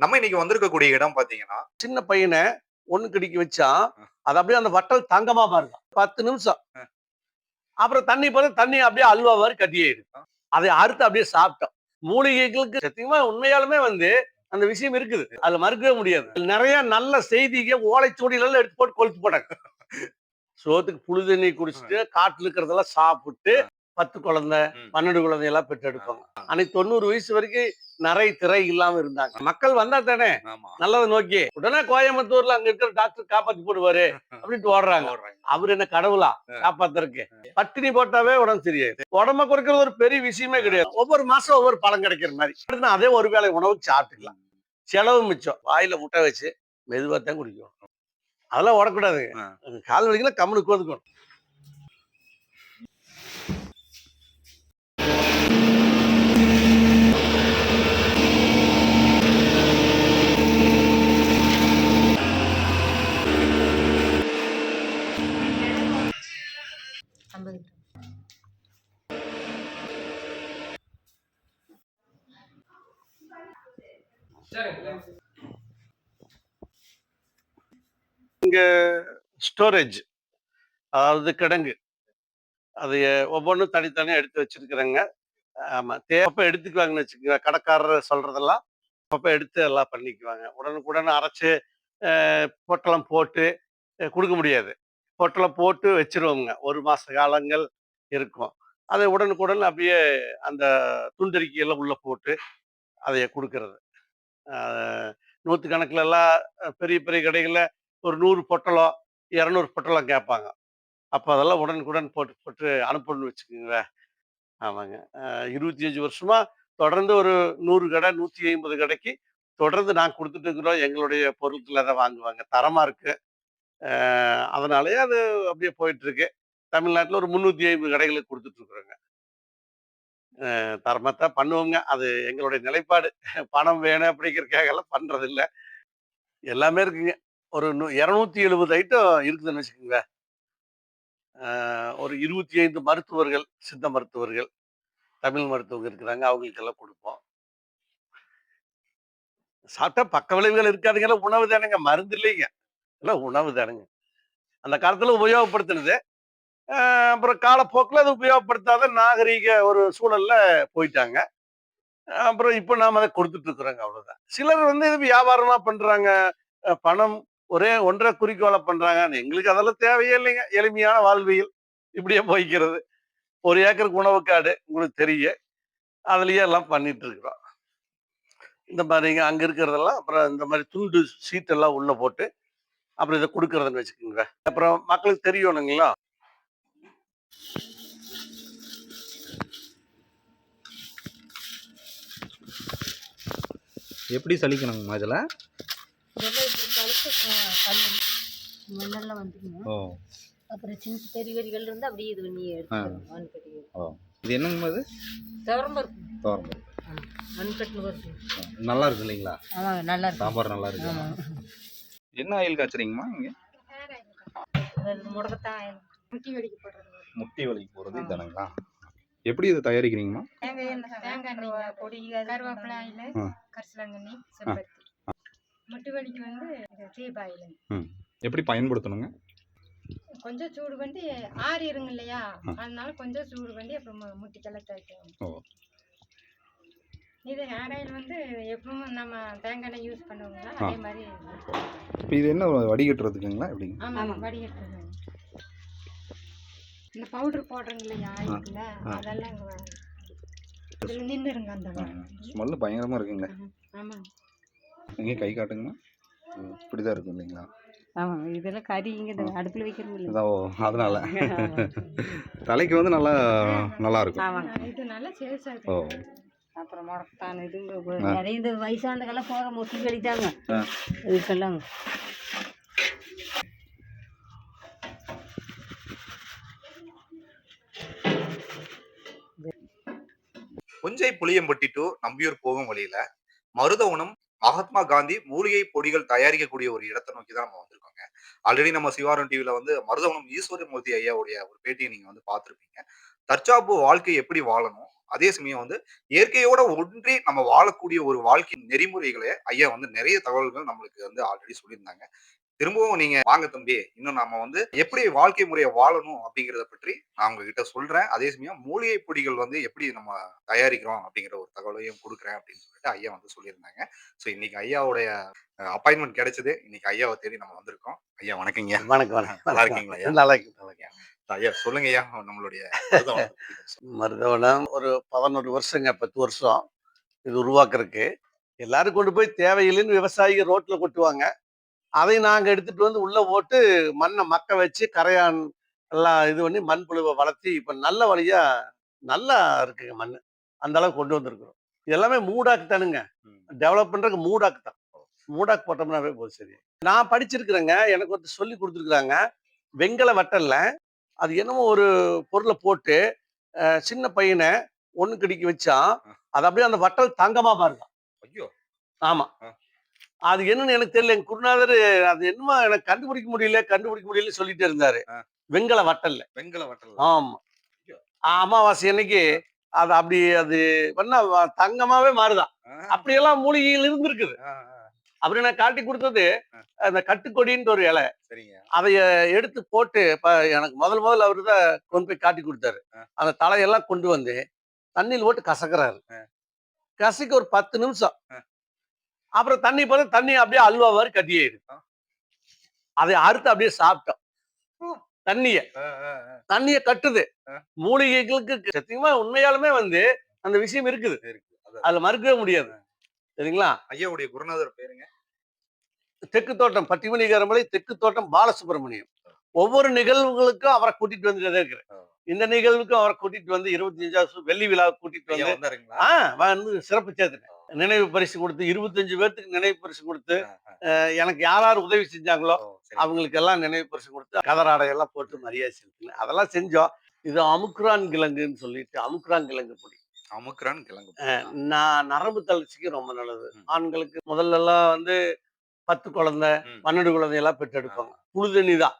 நம்ம இன்னைக்கு வந்திருக்கக்கூடிய இடம் பாத்தீங்கன்னா சின்ன பையனை ஒண்ணு கடிக்க வச்சா அது அப்படியே அந்த வட்டல் தங்கமா பாருங்க. பத்து நிமிஷம். அப்புறம் தண்ணி பார்த்து தண்ணி அப்படியே அல்வா மாதிரி கட்டியாயிடும் அதை அறுத்து அப்படியே சாப்பிட்டோம். மூலிகைகளுக்கு சத்தியமா உண்மையாலுமே வந்து அந்த விஷயம் இருக்குது. அதுல மறுக்கவே முடியாது. நிறைய நல்ல செய்திக ஓலைச்சுவடிகள் எல்லாம் எடுத்து போட்டு கொளுத்து போட்டாங்க. சோத்துக்கு புழு தண்ணி குடிச்சிட்டு காட்டுல இருக்கிறதெல்லாம் சாப்பிட்டு பத்து குழந்தை. பன்னெண்டு குழந்தை எல்லாம் பெற்றெடுப்பாங்க அன்னைக்கு தொண்ணூறு வயசு வரைக்கும் நிறை திரை இல்லாம இருந்தாங்க. மக்கள் வந்தா தானே? நல்லதை நோக்கி உடனே கோயம்புத்தூர்ல அங்க இருக்கிற டாக்டர் காப்பாத்தி போடுவாரு அப்படின்ட்டு ஓடுறாங்க. அவர் என்ன கடவுளா? காப்பாத்துறதுக்கு. பட்டினி போட்டாவே உடம்பு சரியாயிடு உடம்ப குறைக்கிறது ஒரு பெரிய விஷயமே கிடையாது. ஒவ்வொரு மாசம் ஒவ்வொரு பழம் கிடைக்கிற மாதிரி. அதே ஒரு வேளை உணவுக்கு சாப்பிட்டுக்கலாம். செலவு மிச்சம். வாயில முட்டை வச்சு மெதுவா தான் குடிக்கணும். அதெல்லாம் ஓடக்கூடாதுங்க. கால் வலிக்கல கம்முனுக்கு ஒதுக்கணும் ஸ்டோரேஜ் அதாவது கிடங்கு. அது ஒவ்வொன்றும் தனித்தனியாக எடுத்து வச்சிருக்கிறேங்க. ஆமா தேவைப்ப எடுத்துக்குவாங்கன்னு வச்சுக்கோங்க. கடைக்காரர் சொல்றதெல்லாம் அப்பப்போ எடுத்து எல்லாம் பண்ணிக்குவாங்க. உடனுக்குடன் அரைச்சு பொட்டலம் போட்டு கொடுக்க முடியாது. பொட்டலம் போட்டு வச்சிருவோங்க. ஒரு மாத காலங்கள் இருக்கும். அதை உடனுக்குடன் அப்படியே அந்த துண்டறிக்கையெல்லாம் உள்ளே போட்டு அதை கொடுக்கறது. நூற்று எல்லாம் பெரிய பெரிய கடைகளில் ஒரு நூறு பொட்டலோ இரநூறு பொட்டலோ கேட்பாங்க. அப்போ அதெல்லாம் உடனுக்குடன் போட்டு போட்டு அனுப்பணும்னு வச்சுக்கோங்களேன். ஆமாங்க. இருபத்தி அஞ்சு வருஷமாக தொடர்ந்து ஒரு நூறு கடை நூற்றி ஐம்பது கடைக்கு தொடர்ந்து நான் கொடுத்துட்டு இருக்கிறோம். எங்களுடைய பொருட்களை தான் வாங்குவாங்க. தரமாக இருக்குது அதனாலேயே அது அப்படியே போயிட்டுருக்கு. தமிழ்நாட்டில் ஒரு முந்நூற்றி ஐம்பது கடைகளுக்கு கொடுத்துட்ருக்குறோங்க தரமாக தான் பண்ணுவோங்க. அது எங்களுடைய நிலைப்பாடு. பணம் வேணும் அப்படிங்கிறதுக்காக எல்லாம் பண்ணுறதில்ல எல்லாமே இருக்குங்க. ஒரு நூ- எழுபது ஐட்டம் இருக்குதுன்னு வச்சுக்கோங்க. ஒரு இருபத்தி ஐந்து மருத்துவர்கள் சித்த மருத்துவர்கள் தமிழ் மருத்துவர்கள் இருக்கிறாங்க அவங்களுக்கெல்லாம் கொடுப்போம். சாப்பிட்டா பக்க விளைவுகள் இருக்காதுங்க. உணவு தானுங்க மருந்து இல்லைங்க. எல்லாம் உணவு தானுங்க. அந்த காலத்துல உபயோகப்படுத்தினது. அப்புறம் காலப்போக்கில் அது உபயோகப்படுத்தாத நாகரீக ஒரு சூழல்ல போயிட்டாங்க. அப்புறம் இப்போ நாம அதை கொடுத்துட்டு இருக்கிறோங்க அவ்வளோதான் சிலர் வந்து இது வியாபாரமாக பண்றாங்க. பணம் ஒரே ஒன்றை குறிக்கோளை பண்றாங்க எங்களுக்கு அதெல்லாம் தேவையே இல்லைங்க. எளிமையான வாழ்வியல். இப்படியே போய்க்கிறது. ஒரு ஏக்கருக்கு உணவு காடு உங்களுக்கு தெரியும். அதுலயே எல்லாம் பண்ணிட்டு இருக்கிறோம். இந்த மாதிரிங்க அங்க இருக்கிறதெல்லாம் அப்புறம் இந்த மாதிரி துண்டு சீட் எல்லாம் உள்ள போட்டு அப்புறம் இதை கொடுக்கறதுன்னு வச்சுக்கோங்க. அப்புறம் மக்களுக்கு தெரியணுங்களா எப்படி சலிக்கணுங்கம்மா இதில்? வந்துக்குங்க ஓ. அப்புறம் சின்ன பெரிய பெரியகள் இருந்து அப்படியே இது பண்ணி எடுத்துக்கணும் மண்கட்டி ஓ. இது என்னங்கம்மா இது? துவரம்பருப்பு தோரம் ஆமாம் மண்கட்டில் பருப்பு. நல்லா இருக்கு இல்லைங்களா? ஆமாங்க நல்லா இருக்கும் சாம்பார் நல்லா இருக்கு. ஆமாம் என்ன ஆயில் காய்ச்சறீங்கம்மா இங்கே? முடக்கத்தான் முட்டி வெடிக்க போடுறது. முட்டி வலிக்கு போகிறது இதானுங்களா? எப்படி இதை தயாரிக்கிறீங்கம்மா? தேங்காய் எண்ணெய் பொடி கருவேப்பிலை ஆயில். கரிசலாங்கண்ணி செம்பருத்தி. முட்டு வலிக்கு வந்து தீபாயில் ம். எப்படி பயன்படுத்தணுங்க? கொஞ்சம் சூடு பண்ணி ஆறிடுங்க இல்லையா? ஆ. அதனால கொஞ்சம் சூடு பண்ணி அப்புறம் மு- முட்டிக்கெல்லாம் தேய்க்கணும். இது ஹேர் ஆயில் வந்து எப்பவும் நம்ம தேங்காய் எண்ணெய் யூஸ் பண்ணுவோங்களா. அதே மாதிரி இப்போ இது என்ன வடிகட்டுறதுக்குங்களா எப்படிங்க? ஆமாம் வடிகட்டுறது இந்த பவுடர் போடுறோங்க இல்லையா ஆயிலுக்குள்ள ஆ. அதெல்லாம் நின்றுருங்க அந்த ஸ்மெல்லு பயங்கரமாக இருக்குங்க. ஆமாம் இங்கே கை காட்டுங்கம்மா. ம், இப்படி தான் இருக்கும் இல்லைங்களா? ஆமாம் இதெல்லாம் கறி இங்கே அடுப்பில் வைக்கிறது ஓ அதனால. தலைக்கு வந்து நல்லா நல்லா இருக்கும். ஆமாங்க இது நல்லா சேல்ஸ் ஓ. அப்புறம் முடக்கத்தான் இது. நிறைய இந்த வயசானதுக்கெல்லாம் போகிற முட்டி கழித்தாங்க. இதுக்கெல்லாம் புஞ்சை புளியம்பட்டி டு நம்பியூர் போகும் வழியில மருதவனம் மகாத்மா காந்தி மூலிகை பொடிகள் தயாரிக்கக்கூடிய ஒரு இடத்தை நோக்கி தான் நம்ம வந்திருக்கோங்க. ஆல்ரெடி நம்ம சிவாரம் டிவில வந்து மருதவனம் ஈஸ்வரமூர்த்தி ஐயாவுடைய ஒரு பேட்டியை நீங்க வந்து பார்த்துருப்பீங்க. தற்சாப்பு வாழ்க்கை எப்படி வாழணும்? அதே சமயம் வந்து இயற்கையோட ஒன்றி நம்ம வாழக்கூடிய ஒரு வாழ்க்கை நெறிமுறைகளை ஐயா வந்து நிறைய தகவல்கள் நம்மளுக்கு வந்து ஆல்ரெடி சொல்லியிருந்தாங்க. திரும்பவும் நீங்க வாங்க தம்பி இன்னும் நாம வந்து எப்படி வாழ்க்கை முறையை வாழணும் அப்படிங்கறத பற்றி நான் உங்ககிட்ட சொல்றேன். அதே சமயம் மூலிகை பொடிகள் வந்து எப்படி நம்ம தயாரிக்கிறோம் அப்படிங்கிற ஒரு தகவலையும் கொடுக்குறேன் அப்படின்னு சொல்லிட்டு ஐயா வந்து சொல்லியிருந்தாங்க. ஸோ இன்னைக்கு ஐயாவுடைய அப்பாயின்மெண்ட் கிடைச்சது. இன்னைக்கு ஐயாவை தேடி நம்ம வந்திருக்கோம். ஐயா வணக்கங்க. வணக்கம் வணக்கம். நல்லா இருக்கீங்களா ஐயா? நல்லா இருக்கு நல்லா. ஐயா சொல்லுங்க ஐயா நம்மளுடைய. மருதவனம் ஒரு பதினோரு வருஷங்க பத்து வருஷம். இது உருவாக்குறதுக்கு. எல்லாரும் கொண்டு போய் தேவையில்லைன்னு விவசாயிகள் ரோட்ல கொட்டுவாங்க. அதை நாங்க எடுத்துட்டு வந்து உள்ள போட்டு மண்ணை மக்க வச்சு கரையான் எல்லாம் இது பண்ணி மண்புழுவை வளர்த்தி இப்ப நல்ல வழியா நல்லா இருக்குங்க மண் அந்த அளவுக்கு கொண்டு வந்திருக்கிறோம். இது எல்லாமே மூடாக்கு தானுங்க. டெவலப் பண்றதுக்கு மூடாக்கு தான். மூடாக்கு போட்டோம்னாவே போதும் சரி நான் படிச்சிருக்கிறேங்க. எனக்கு ஒருத்தர் சொல்லி கொடுத்துருக்குறாங்க. வெங்கல வட்டல்ல அது என்னமோ ஒரு பொருளை போட்டு சின்ன பையனை ஒண்ணு கடிக்க வச்சா அது அப்படியே அந்த வட்டல் தங்கமா பாருங்க. ஐயோ! ஆமா. ஆ. அது என்னன்னு எனக்கு தெரியல. எங்க குருநாதர் அது என்னமோ எனக்கு கண்டுபிடிக்க முடியல கண்டுபிடிக்க முடியல சொல்லிட்டே இருந்தாரு. வெங்கல வட்டல்ல. வெங்கல வட்டல் ஆமா. அமாவாசை அன்னைக்கு அது அப்படி அது பண்ணா தங்கமாவே மாறுதான் அப்படியெல்லாம் மூலிகையில் இருந்திருக்குது. அப்படி நான் காட்டி கொடுத்தது அந்த கட்டுக்கொடின்ற ஒரு இலை. சரிங்க. அதைய எடுத்து போட்டு எனக்கு முதல் முதல்ல அவரு தான் கொண்டு போய் காட்டி கொடுத்தாரு. அந்த தலையெல்லாம் கொண்டு வந்து தண்ணியில் போட்டு கசக்குறாரு. கசக்கி ஒரு பத்து நிமிஷம். அப்புறம் தண்ணி பார்த்தா தண்ணி அப்படியே அல்வா மாதிரி கட்டியாயிடுது ஆ. அதை அறுத்து அப்படியே சாப்பிட்டோம். தண்ணிய. தண்ணிய கட்டுது. மூலிகைகளுக்கு சத்தியமா உண்மையாலுமே வந்து அந்த விஷயம் இருக்குது. அதுல மறுக்கவே முடியாது. சரிங்களா? ஐயாவுடைய குருநாதர் பேருங்க. தெற்கு தோட்டம் பட்டிமணிகரமலை தெற்கு தோட்டம் பாலசுப்ரமணியம். ஒவ்வொரு நிகழ்வுகளுக்கும் அவரை கூட்டிட்டு வந்துட்டே இருக்கிறேன். இந்த நிகழ்வுக்கும் அவரை கூட்டிட்டு வந்து இருபத்தி அஞ்சாவது வெள்ளி விழாவுக்கு கூட்டிட்டு வந்து வந்து சிறப்பு சேர்த்துட்டேன். நினைவு பரிசு கொடுத்து இருபத்தஞ்சு பேர்த்துக்கு நினைவு பரிசு கொடுத்து எனக்கு யார் யார் உதவி செஞ்சாங்களோ. அவங்களுக்கு எல்லாம் நினைவு பரிசு கொடுத்து கதராடை எல்லாம் போட்டு மரியாதை செலுத்தினேன் அதெல்லாம் செஞ்சோம் இது அமுக்குரான் கிழங்குன்னு சொல்லிட்டு அமுக்குரான் கிழங்கு பொடி அமுக்குறான் கிழங்கு நான் நரம்பு தளர்ச்சிக்கு ரொம்ப நல்லது. ஆண்களுக்கு முதல்ல எல்லாம் வந்து பத்து குழந்தை. பன்னெண்டு குழந்தையெல்லாம் பெற்றெடுப்பாங்க புழுதண்ணி தான்.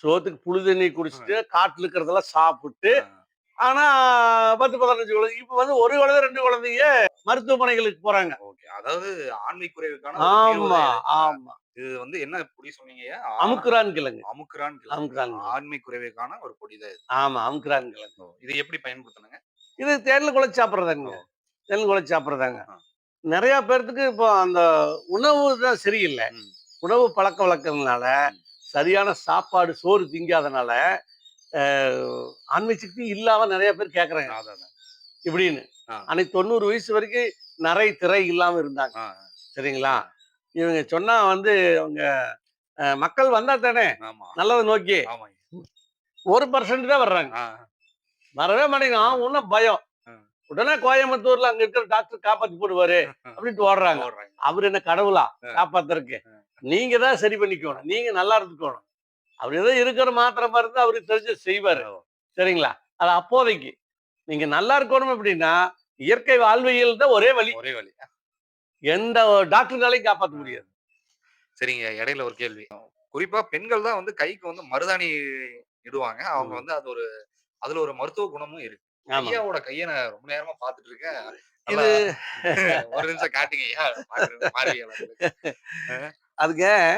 சோத்துக்கு புழுதண்ணி குடிச்சிட்டு காட்டுல இருக்கிறதெல்லாம் சாப்பிட்டு. ஆனா பத்து பதினஞ்சு குழந்தை இப்ப வந்து ஒரு குழந்தை ரெண்டு குழந்தைங்க மருத்துவமனைகளுக்கு போறாங்க. ஓகே. அதாவது ஆண்மை குறைவுக்கான ஆமா. ஆமா. இது வந்து என்ன பொடி சொன்னீங்க? அமுக்குரான் கிழங்கு. அமுக்குரான் கிழங்கு. ஆண்மை குறைவுக்கான ஒரு பொடி தான் இது. ஆமா அமுக்குரான் கிழங்கு. இது எப்படி பயன்படுத்தணுங்க இது தேன்ல குழச்சி சாப்பிட்றதாங்க. தேன் குழச்சி சாப்பிட்றதாங்க. நிறைய பேர்த்துக்கு இப்போ அந்த உணவு தான் சரியில்லை. உணவு பழக்க வழக்கம்னால. சரியான சாப்பாடு சோறு திங்காதனால ஆண்மை சக்தி இல்லாம நிறைய பேர் அதான். இப்படின்னு. அன்னைக்கு தொண்ணூறு வயசு வரைக்கும் நிறை திரை இல்லாம இருந்தாங்க. சரிங்களா? இவங்க சொன்னா வந்து அவங்க மக்கள் வந்தா தானே நல்லதை நோக்கி. ஒரு பர்சன்ட் தான் வர்றாங்க. வரவே மாட்டேங்கிறான் ஒன்னும் பயம். உடனே கோயம்புத்தூர்ல அங்க இருக்கிற டாக்டர் காப்பாத்தி போடுவாரு அப்படின்ட்டு ஓடுறாங்க. அவர் என்ன கடவுளா ஆ. நீங்க தான் சரி பண்ணிக்கணும். நீங்க நல்லா இருந்துக்கணும். அவர் ஏதோ இருக்கிற மாத்திரை மருந்து அவருக்கு தெரிஞ்சு செய்வாரு. சரிங்களா? அது அப்போதைக்கு. நீங்க நல்லா இருக்கணும் அப்படின்னா இயற்கை வாழ்வியல் தான் ஒரே வழி. ஒரே வழி. எந்த டாக்டர்னாலையும் காப்பாற்ற முடியாது. சரிங்க. இடையில ஒரு கேள்வி. குறிப்பா பெண்கள் தான் வந்து கைக்கு வந்து மருதாணி இடுவாங்க. அவங்க. வந்து அது ஒரு அதுல ஒரு மருத்துவ குணமும் இருக்கு. ஐயாவோட கையை நான் ரொம்ப நேரமா பாத்துட்டு இருக்கேன் இது ஒரு நிமிஷம் காட்டுங்க ஐயா.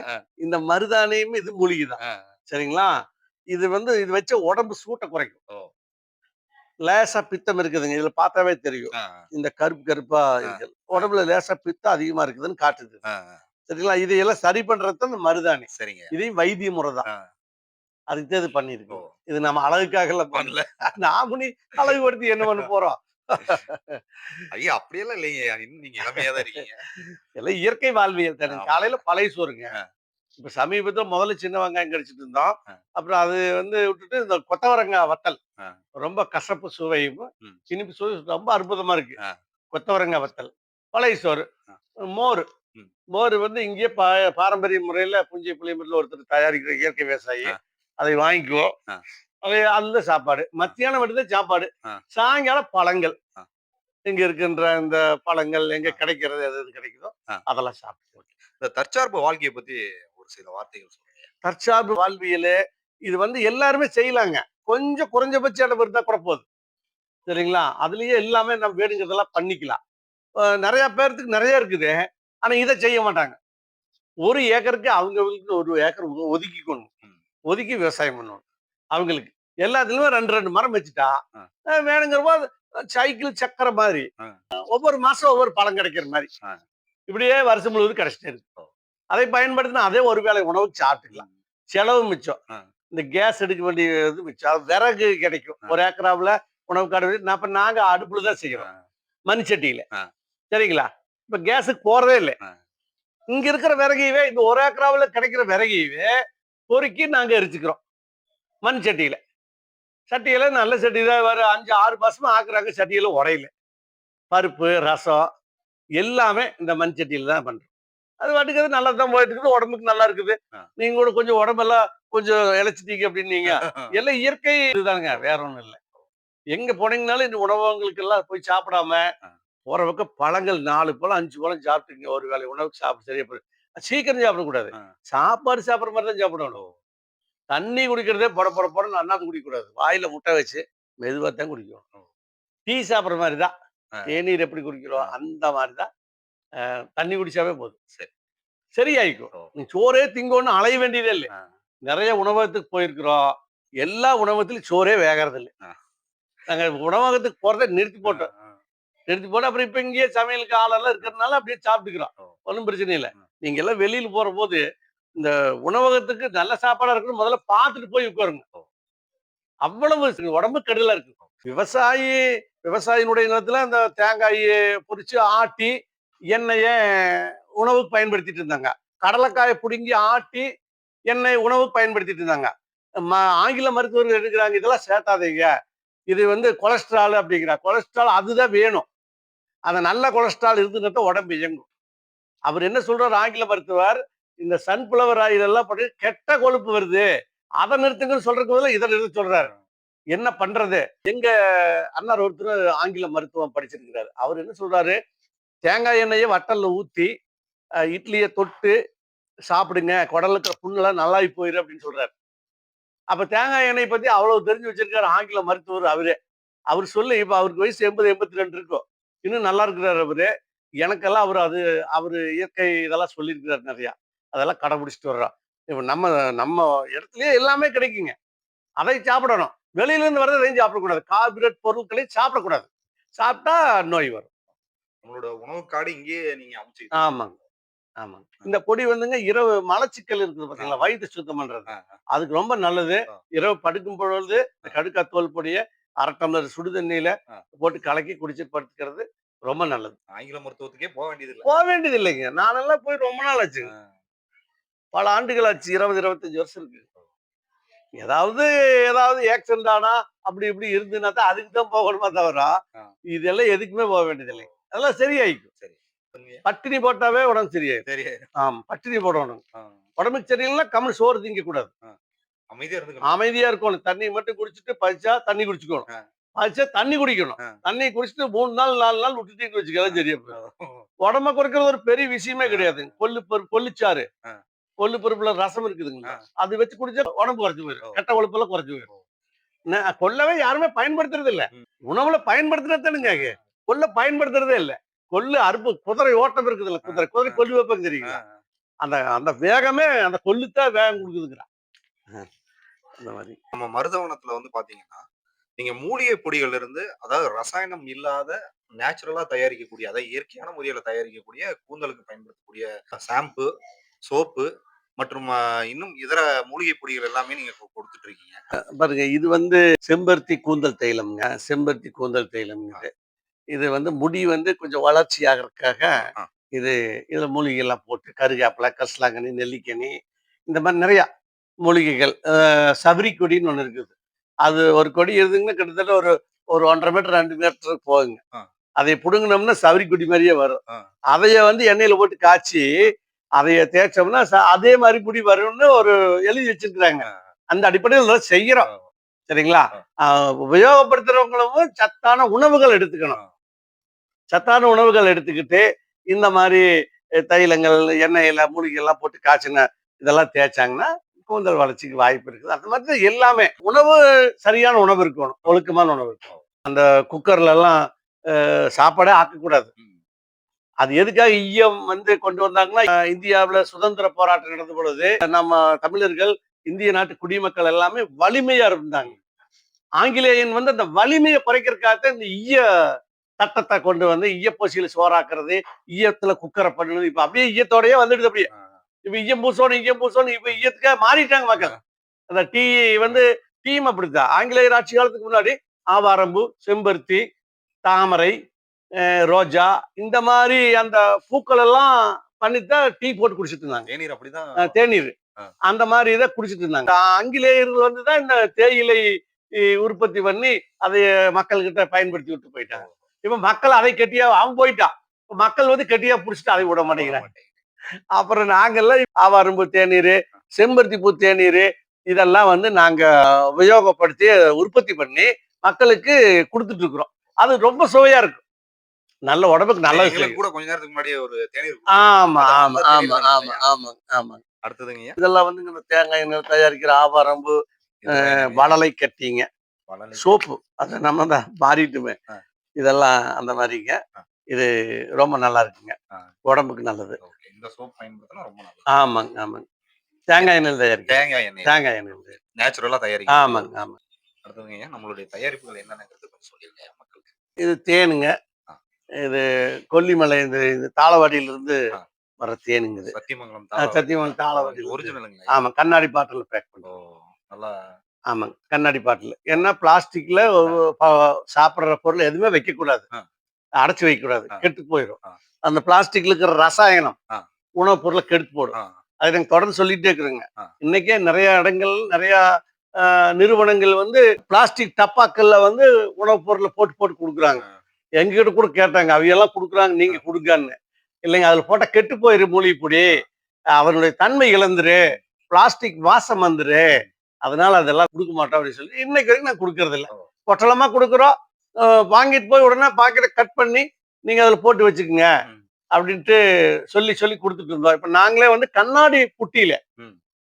ஆ. இந்த மருதாணியும் இது மூலிகை தான் ஆ, சரிங்களா? இது வந்து இது வச்ச உடம்பு சூட்டை குறைக்கும். லேசா பித்தம் இருக்குதுங்க. இதுல பார்த்தாவே தெரியும். இந்த கருப்பு கருப்பா இருக்கு உடம்புல லேசா பித்தம் அதிகமா இருக்குதுன்னு காட்டுது. சரிங்களா? இதையெல்லாம் சரி பண்றது இந்த மருதாணி. சரிங்க. இதையும் வைத்திய முறை தான். அதுக்கு இது பண்ணிருக்கோம். இது நம்ம அழகுக்காக எல்லாம் பண்ணல. பண்ணல. நாம நீ அழகுபடுத்தி என்ன பண்ண போறோம்? ஐயா அப்படியெல்லாம் இல்லைங்க. இன்னும் நீங்க இளமையா தான் இருக்கீங்க. எல்லாம் இயற்கை வாழ்வியல் தானே. காலையில பழைய சோறுங்க. இப்ப சமீபத்துல முதல்ல சின்ன வெங்காயம் கடிச்சிட்டு இருந்தோம். அப்புறம் அது வந்து விட்டுட்டு இந்த கொத்தவரங்காய் வத்தல். ரொம்ப கசப்பு சுவையும் ம். இனிப்பு சுவை ரொம்ப அற்புதமா இருக்கு. கொத்தவரங்காய் வத்தல் பழைய சோறு. மோர். மோர் வந்து இங்கேயே பா- பாரம்பரிய முறையில புஞ்சை புளியம்பட்டில் ஒருத்தர் தயாரிக்கிற இயற்கை விவசாயி. அதை வாங்கிக்குவோம். அது அந்த சாப்பாடு மத்தியானம் மட்டும் சாப்பாடு. சாயங்காலம் பழங்கள். இங்க இருக்கின்ற இந்த பழங்கள் எங்க. கிடைக்கிறது எது கிடைக்குதோ. அதெல்லாம் சாப்பிட்டு இந்த தற்சார்பு வாழ்க்கையை பத்தி ஒரு சில வார்த்தைகள் சொல்லுங்க தற்சார்பு வாழ்வியலே இது வந்து எல்லாருமே செய்யலாங்க. கொஞ்சம் குறைஞ்சபட்ச இடம் இருந்தா கூட போதும். சரிங்களா? அதுலயே எல்லாமே நம்ம வேணுங்கிறதெல்லாம் பண்ணிக்கலாம். நிறைய பேர்த்துக்கு நிறைய இருக்குது. ஆனா இதை செய்ய மாட்டாங்க. ஒரு ஏக்கருக்கு அவங்களுக்கு ஒரு ஏக்கர் ஒதுக்கிக்கணும். ஒதுக்கி விவசாயம் பண்ணணும். அவங்களுக்கு எல்லாத்துலயுமே ரெண்டு ரெண்டு மரம் வச்சுட்டா வேணுங்கிறப்போ சைக்கிள் சக்கரை மாதிரி. ஒவ்வொரு மாசம் ஒவ்வொரு பழம் கிடைக்கிற மாதிரி. இப்படியே வருஷம் முழுவதும் கிடைச்சிட்டே இருக்கு. அதை பயன்படுத்தினா அதே ஒரு வேளை உணவுக்கு சாப்பிட்டுக்கலாம். செலவு மிச்சம். இந்த கேஸ் எடுக்க வேண்டியது மிச்சம். அது விறகு கிடைக்கும். ஒரு ஏக்கராவில் உணவு காடு நான் இப்ப நாங்க அடுப்புல தான் செய்யறோம் மண் சட்டியில ஆ. சரிங்களா? இப்ப கேஸுக்கு போறதே இல்லை. இங்க இருக்கிற விறகையவே இந்த ஒரு ஏக்கராவில் கிடைக்கிற விறகையவே பொறுக்கி நாங்க எரிச்சுக்கிறோம். மண் சட்டியில சட்டியில நல்ல சட்டி தான். வர அஞ்சு ஆறு மாசமா ஆக்குறாங்க சட்டியில உடையில. பருப்பு ரசம் எல்லாமே இந்த மண் சட்டியில தான் பண்றோம். அது வாட்டுக்கு அது நல்லா தான் போயிட்டு இருக்குது உடம்புக்கு நல்லா இருக்குது. நீங்க கூட கொஞ்சம் உடம்பெல்லாம் கொஞ்சம் இழைச்சிட்டீங்க அப்படின்னீங்க. எல்லாம் இயற்கை இதுதாங்க வேற ஒண்ணும் இல்லை. எங்க போனீங்கனாலும் இந்த உணவகங்களுக்கு எல்லாம் போய் சாப்பிடாம. போற பக்கம் பழங்கள் நாலு பழம் அஞ்சு பழம் சாப்பிட்டுங்க ஒரு வேளை. உணவுக்கு சாப்பிட சரியா போயிடும் சீக்கிரம் சாப்பிடக்கூடாது. சாப்பாடு சாப்பிட்ற மாதிரி தான் சாப்பிடணும். தண்ணி குடிக்கிறதே பொட பொட பொடன்னு அண்ணாந்து குடிக்கக்கூடாது. வாயில முட்டை வச்சு மெதுவா தான் குடிக்கணும். டீ சாப்பிட்ற மாதிரி தான். தேநீர் எப்படி குடிக்கிறோம்? அந்த மாதிரி தான் தண்ணி குடிச்சாவே போதும் சரி. சரியாயிக்கும். நீ சோறே திங்கோன்னு அலைய வேண்டியதே இல்லை. நிறைய உணவகத்துக்கு போயிருக்கிறோம் எல்லா உணவகத்திலும் சோறே வேகறது இல்லை. நாங்க உணவகத்துக்கு போறதை நிறுத்தி போட்டோம் நிறுத்தி போட்டு அப்புறம் இப்ப இங்கேயே சமையலுக்கு ஆளெல்லாம் இருக்கிறதுனால அப்படியே சாப்பிட்டுக்கிறோம். ஒன்றும் பிரச்சனை இல்லை. நீங்க எல்லாம் வெளியில போற போது இந்த உணவகத்துக்கு நல்ல சாப்பாடா இருக்கணும் முதல்ல பார்த்துட்டு போய் உட்காருங்க. அவ்வளவு உடம்பு கெடுதலா இருக்கு விவசாயி விவசாயினுடைய நிலத்துல அந்த தேங்காயை பொரிச்சு ஆட்டி எண்ணெயை உணவுக்கு பயன்படுத்திட்டு இருந்தாங்க. கடலைக்காயை பிடுங்கி ஆட்டி எண்ணெய் உணவுக்கு பயன்படுத்திட்டு இருந்தாங்க. ம- ஆங்கில மருத்துவர்கள் எடுக்கிறாங்க இதெல்லாம் சேர்த்தாதீங்க. இது வந்து கொலஸ்ட்ரால் அப்படிங்கிற கொலஸ்ட்ரால் அதுதான் வேணும். அந்த நல்ல கொலஸ்ட்ரால் இருந்துன்னா உடம்பு இயங்கும். அவர் என்ன சொல்றாரு? ஆங்கில மருத்துவர் இந்த சன்ஃபிளவர் ஆயில் எல்லாம் போட்டு கெட்ட கொழுப்பு வருது. அதை நிறுத்துங்கன்னு சொல்றதுக்கு பதிலா இதை நிறுத்த சொல்றாரு. என்ன பண்றது? எங்க அண்ணார் ஒருத்தர் ஆங்கில மருத்துவம் படிச்சிருக்கிறாரு. அவர் என்ன சொல்றாரு? தேங்காய் எண்ணெயை வட்டல்ல ஊத்தி இட்லியை தொட்டு சாப்பிடுங்க குடல்ல இருக்கிற புண்ணெல்லாம் நல்லாயி போயிரு அப்படின்னு சொல்றாரு. அப்ப தேங்காய் எண்ணெய் பத்தி அவ்வளவு தெரிஞ்சு வச்சிருக்காரு ஆங்கில மருத்துவர் அவரே. அவர் சொல்லி இப்ப அவருக்கு வயசு எண்பது எண்பத்தி ரெண்டு இருக்கும். இன்னும் நல்லா இருக்கிறாரு அவரு. எனக்கெல்லாம் அவர் அது அவர் இயற்கை இதெல்லாம் சொல்லியிருக்கிறார் நிறையா. அதெல்லாம் கடைபிடிச்சிட்டு வர்றோம் இப்போ நம்ம நம்ம இடத்துலயே எல்லாமே கிடைக்குங்க. அதை சாப்பிடணும். வெளியிலேருந்து இருந்து வரதை சாப்பிடக்கூடாது. கார்பரேட் பொருட்களை சாப்பிடக்கூடாது. சாப்பிட்டா நோய் வரும். உங்களோட உணவு காடு இங்கேயே நீங்க அமைச்சு ஆமாங்க. ஆமாங்க. இந்த பொடி வந்துங்க இரவு மலச்சிக்கல் இருக்குது பாத்தீங்களா? வயிற்று சுத்தம் பண்றது. அதுக்கு ரொம்ப நல்லது. இரவு படுக்கும் பொழுது கடுக்கா தோல் பொடியை அரை டம்ளர் சுடு தண்ணியில. போட்டு கலக்கி குடிச்சு படுத்துக்கிறது ரொம்ப நல்லது. ஆங்கில மருத்துவத்துக்கே போக வேண்டியது போக வேண்டியது இல்லைங்க நானெல்லாம் போய் ரொம்ப நாள் ஆச்சுங்க பல ஆண்டுகள் ஆச்சு. இருபது இருபத்தஞ்சு வருஷம் இருக்கு. ஏதாவது ஏதாவது ஆக்சிடென்ட் ஆனா அப்படி இப்படி இருந்துன்னா தான் அதுக்கு தான் போகணுமா தவிர. இதெல்லாம் எதுக்குமே போக வேண்டியது இல்லை அதெல்லாம் சரியாயிக்கும். சொல்லுங்க. பட்டினி போட்டாவே உடம்பு சரியாயிடும் சரி ஆமா பட்டினி போடணும். உடம்புக்கு சரியில்லைன்னா கம்மல் சோறு திங்க கூடாது அமைதியா இருந்துக்கணும். அமைதியா இருக்கணும். தண்ணி மட்டும் குடிச்சிட்டு பறிச்சா தண்ணி குடிச்சுக்கணும். பறிச்சா தண்ணி குடிக்கணும். தண்ணி குடிச்சிட்டு மூணு நாள் நாலு நாள் விட்டுட்டு வச்சுக்கலாம் சரியா உடம்ப குறைக்கிறது ஒரு பெரிய விஷயமே கிடையாது. கொள்ளு பருப்பு கொல்லுச்சாறு. கொள்ளு பருப்புல ரசம் இருக்குதுங்களா. அது வச்சு குடிச்சா உடம்பு குறைஞ்சு ஓ. போயிடும் கெட்ட கொழுப்பெல்லாம் குறைஞ்சு போயிடும். கொள்ளவே யாருமே பயன்படுத்துறது இல்ல. உணவுல பயன்படுத்துறதானுங்க கொள்ள பயன்படுத்துறதே இல்ல. கொள்ளு அறுப்பு குதிரை ஓட்டம் இருக்குது இல்ல குதிரை குதிரை. கொல்லு வைப்பாங்க தெரியுங்களா? அந்த அந்த வேகமே அந்த கொல்லுத்தான் வேகம் கொடுக்குதுங்கிறான். அந்த மாதிரி. நம்ம மருதவனத்துல வந்து பாத்தீங்கன்னா நீங்க மூலிகை பொடிகள்ல இருந்து அதாவது ரசாயனம் இல்லாத நேச்சுரலா தயாரிக்கக்கூடிய அதாவது இயற்கையான முறையில தயாரிக்கக்கூடிய கூந்தலுக்கு பயன்படுத்தக்கூடிய ஷாம்பு சோப்பு மற்றும் இன்னும் இதர மூலிகை பொடிகள் எல்லாமே நீங்க கொடுத்துட்டு இருக்கீங்க. பாருங்க இது வந்து செம்பருத்தி கூந்தல் தைலம்ங்க. செம்பருத்தி கூந்தல் தைலம்ங்க. இது வந்து முடி வந்து கொஞ்சம் வளர்ச்சி ஆகிறதுக்காக ஆ. இது இதுல மூலிகை எல்லாம் போட்டு கருகாப்பிலை கரிசலாங்கண்ணி நெல்லிக்கனி இந்த மாதிரி நிறைய மூலிகைகள் சபரி கொடின்னு ஒண்ணு இருக்குது. அது ஒரு கொடி இருக்குங்கன்னா கிட்டத்தட்ட ஒரு ஒரு ஒன்றரை மீட்டர் ரெண்டு மீட்டருக்கு போகுங்க. அதை புடுங்கினோம்னா சபரி கொடி மாதிரியே வரும். அதைய வந்து எண்ணெயில போட்டு காய்ச்சி அதைய தேய்ச்சோம்னா அதே மாதிரி முடி வரும்னு ஒரு எழுதி வச்சிருக்கிறாங்க. அந்த அடிப்படையில் ஆ. சரிங்களா? உபயோகப்படுத்துறவங்களும் சத்தான உணவுகள் எடுத்துக்கணும். சத்தான உணவுகள் எடுத்துக்கிட்டு இந்த மாதிரி தைலங்கள் எண்ணெயில மூலிகை எல்லாம் போட்டு காய்ச்சின இதெல்லாம் தேய்ச்சாங்கன்னா கூந்தல் வளர்ச்சிக்கு வாய்ப்பு இருக்குது. அந்த மாதிரி எல்லாமே. உணவு சரியான உணவு இருக்கணும். ஒழுக்கமான உணவு இருக்கணும். அந்த குக்கர்ல எல்லாம் அஹ், சாப்பாடே ஆக்கக்கூடாது. அது எதுக்காக ஈயம் வந்து கொண்டு வந்தாங்கன்னா இந்தியாவுல சுதந்திர போராட்டம் நடந்த பொழுது நம்ம தமிழர்கள் இந்திய நாட்டு குடிமக்கள் எல்லாமே வலிமையா இருந்தாங்க. ஆங்கிலேயன் வந்து அந்த வலிமையை குறைக்கிறதுக்காக இந்த ஈய சட்டத்தை கொண்டு வந்து ஈயப்பூசியில சோறாக்குறது ஈயத்துல குக்கரை பண்ணுறது. இப்ப அப்படியே ஈயத்தோடயே வந்துடுது அப்படியே. இப்ப ஈயம் பூசணும் ஈயம் பூசணும் இப்ப ஈயத்துக்காக மாறிட்டாங்க மக்கள். அந்த டீ வந்து டீம் அப்படித்தான். ஆங்கிலேயர் ஆட்சி காலத்துக்கு முன்னாடி ஆவாரம்பூ செம்பருத்தி தாமரை ரோஜா இந்த மாதிரி அந்த பூக்கள் எல்லாம் பண்ணித்தான் டீ போட்டு குடிச்சிட்டு இருந்தாங்க. தேநீர் அப்படிதான் தேநீர். அந்த மாதிரி இதை குடிச்சிட்டு இருந்தாங்க. ஆங்கிலேயர்கள் வந்து தான் இந்த தேயிலை உற்பத்தி பண்ணி அதை மக்கள்கிட்ட பயன்படுத்தி விட்டு போயிட்டாங்க. இப்ப மக்கள் அதை கெட்டியா அவன் போயிட்டான் மக்கள் வந்து கெட்டியா புடிச்சிட்டு அதை விட மாட்டேங்கிறாங்க அப்புறம் நாங்கெல்லாம் ஆவாரம்பூ தேநீர் செம்பருத்தி பூ தேநீர் இதெல்லாம் வந்து நாங்க உபயோகப்படுத்தி உற்பத்தி பண்ணி மக்களுக்கு கொடுத்துட்டு இருக்கிறோம் அது ரொம்ப சுவையா இருக்கும். நல்ல உடம்புக்கு செய்யும். கூட கொஞ்ச நேரத்துக்கு முன்னாடி ஒரு தேநீர் ஆமா ஆமா ஆமா ஆமா ஆமா ஆமா. அடுத்ததுங்க? இதெல்லாம் வந்து இந்த தேங்காய் எண்ணெய் தயாரிக்கிற ஆவாரம்பு வளலை கட்டிங்க. சோப்பு. அது நம்ம தான் மாறிட்டுமே. இதெல்லாம் அந்த மாதிரிங்க. இது ரொம்ப நல்லா இருக்குங்க. உடம்புக்கு நல்லது. இந்த சோப் பயன்படுத்தினா ரொம்ப நல்லது. ஆமாங்க ஆமாங்க. தேங்காய் எண்ணெய் தயாரிக்க தேங்காய் எண்ணெய் தேங்காய் எண்ணெய் நேச்சுரலா தயாரிக்கும் ஆமாங்க ஆமாங்க. அடுத்ததுங்க நம்மளுடைய தயாரிப்புகள் என்னென்னங்கிறது கொஞ்சம் சொல்லிருங்க மக்களுக்கு. இது தேனுங்க. இது கொல்லிமலை இந்த இது தாளவாடியிலிருந்து. வர தேனுங்க இது. சத்தியமங்கலம் சத்தியமங்கலம் தாளவாடி ஒரிஜினலுங்க ஆமா கண்ணாடி பாட்டில் பேக் பண்ணுவோம் நல்லா ஆமாங்க. கண்ணாடி பாட்டில். ஏன்னா பிளாஸ்டிக்ல சாப்பிட்ற பொருள் எதுவுமே வைக்கக்கூடாது. அடைச்சு வைக்கக்கூடாது. கெட்டு போயிடும். அந்த பிளாஸ்டிக்ல இருக்கிற ரசாயனம். உணவுப் பொருளை கெடுத்து போடும். அதை நாங்கள் தொடர்ந்து சொல்லிட்டே இருக்கிறோங்க. இன்னைக்கே நிறைய இடங்கள் நிறைய நிறுவனங்கள் வந்து பிளாஸ்டிக் டப்பாக்கள்ல வந்து உணவுப் பொருளை போட்டு போட்டு கொடுக்குறாங்க. எங்ககிட்ட கூட கேட்டாங்க. அவையெல்லாம் கொடுக்குறாங்க. நீங்க கொடுங்கன்னு. இல்லைங்க அதுல போட்டா கெட்டு போயிரு மூலிகை பொடி. அவனுடைய தன்மை இழந்துரு. பிளாஸ்டிக் வாசம் வந்துரு. அதனால அதெல்லாம் கொடுக்க மாட்டோம் அப்படின்னு சொல்லி இன்னைக்கு வரைக்கும் நான் கொடுக்கறது இல்லை. பொட்டலமா கொடுக்குறோம் வாங்கிட்டு போய் உடனே பாக்கெட்டை கட் பண்ணி நீங்க அதுல போட்டு வச்சுக்கோங்க. அப்படின்ட்டு சொல்லி சொல்லி கொடுத்துட்டு இருந்தோம் இப்ப நாங்களே வந்து கண்ணாடி புட்டியில.